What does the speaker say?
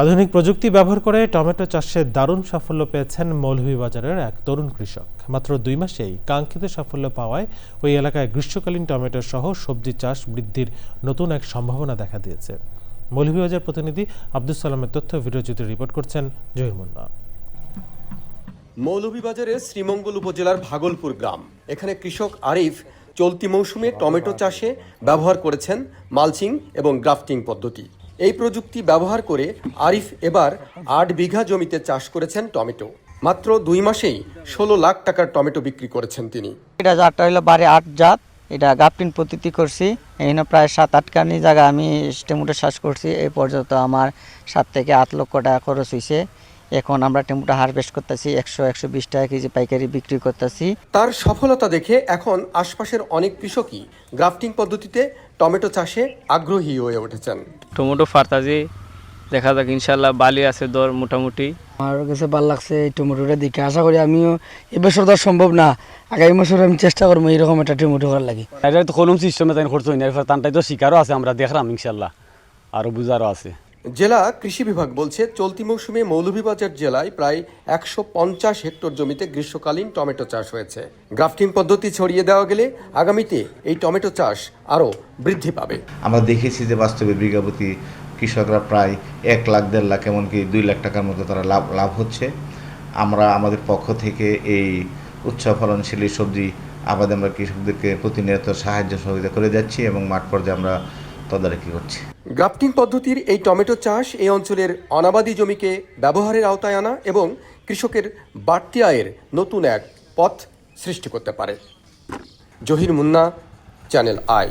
আধুনিক প্রযুক্তি ব্যবহার করে টমেটো চাষে দারুণ সাফল্য পেয়েছেন মৌলভীবাজারের এক তরুণ কৃষক। মাত্র দুই মাসেই কাঙ্ক্ষিত সাফল্য পাওয়ায় ওই এলাকায় গ্রীষ্মকালীন টমেটো সহ সবজি চাষ বৃদ্ধির নতুন এক সম্ভাবনা দেখা দিয়েছে। মৌলভীবাজার প্রতিনিধি আব্দুল সালামের তথ্য ভিডিওচিত্রে রিপোর্ট করছেন জহির মুন্না। মৌলভীবাজারের শ্রীমঙ্গল উপজেলার ভাগলপুর গ্রাম। এখানে কৃষক আরিফ চলতি মৌসুমে টমেটো চাষে ব্যবহার করেছেন মালচিং এবং গ্রাফটিং পদ্ধতি। এই প্রযুক্তি ব্যবহার করে আরিফ এবার আট বিঘা জমিতে চাষ করেছেন টমেটো। মাত্র দুই মাসেই ষোলো লাখ টাকার টমেটো বিক্রি করেছেন তিনি। এটা জাতটা হলো বারে আট জাত। এটা গাপটিন প্রতীতি করছি। এখানে প্রায় সাত আটখানি জায়গা আমি স্টেমুটে চাষ করছি। এই পর্যন্ত আমার সাত থেকে আট লক্ষ টাকা খরচ হয়েছে এখন আমরা টেমুটো হারভেস্ট করতেছি একশো একশো বিশ টাকা কেজি পাইকারি বিক্রি করতেছি। তার সফলতা দেখে এখন আশপাশের অনেক কৃষকই গ্রাফটিং পদ্ধতিতে টমেটো চাষে আগ্রহী হয়ে উঠেছেন। টমেটো ফারতাজি দেখা যাক ইনশাল্লাহ বালি আছে দর মোটামুটি। আমার কাছে ভালো লাগছে এই টমেটোটা দেখে। আশা করি আমিও এবছর তো সম্ভব না আগামী বছর আমি চেষ্টা করব এইরকম একটা টমেটো করার লাগে। এটা তো কলম সিস্টেমে তাই খরচ হয় না তানটাই তো শিকারও আছে আমরা দেখলাম ইনশাল্লাহ আরও বুঝারও আছে। জেলা কৃষি বিভাগ বলছে, চলতি মৌসুমে মৌলভীবাজার জেলায় প্রায় একশো পঞ্চাশ হেক্টর জমিতে গ্রীষ্মকালীন টমেটো চাষ হয়েছে। গ্রাফটিং পদ্ধতি ছড়িয়ে দেওয়া গেলে আগামীতে এই টমেটো চাষ আরও বৃদ্ধি পাবে। আমরা দেখেছি যে বাস্তবে বিঘাপতি কৃষকরা প্রায় এক লাখ, দেড় লাখ, এমনকি দুই লাখ টাকার মতো তারা লাভ লাভ হচ্ছে। আমরা আমাদের পক্ষ থেকে এই উচ্চ ফলনশীল সবজি আবাদে আমরা কৃষকদেরকে প্রতিনিয়ত সাহায্য সহযোগিতা করে যাচ্ছি এবং মাঠ পর্যায়ে আমরা তদারকি করছে। গ্রাফটিং পদ্ধতির এই টমেটো চাষ এই অঞ্চলের অনাবাদি জমিকে ব্যবহারের আওতায় আনা এবং কৃষকের বাড়তি আয়ের নতুন এক পথ সৃষ্টি করতে পারে। Zahir Munna, channel I.